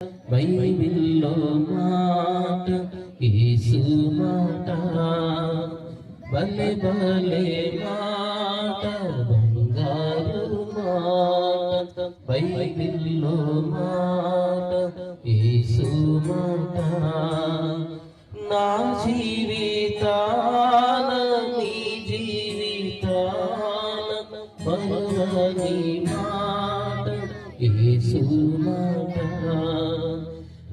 బైబిల్లో మాట యేసు మాట. భలే భలే మాట బంగారు మాట. బైబిల్లో మాట యేసు మాట. నా జీవితాన నీ జీవితాన బలవని మాట యేసు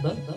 ajudando.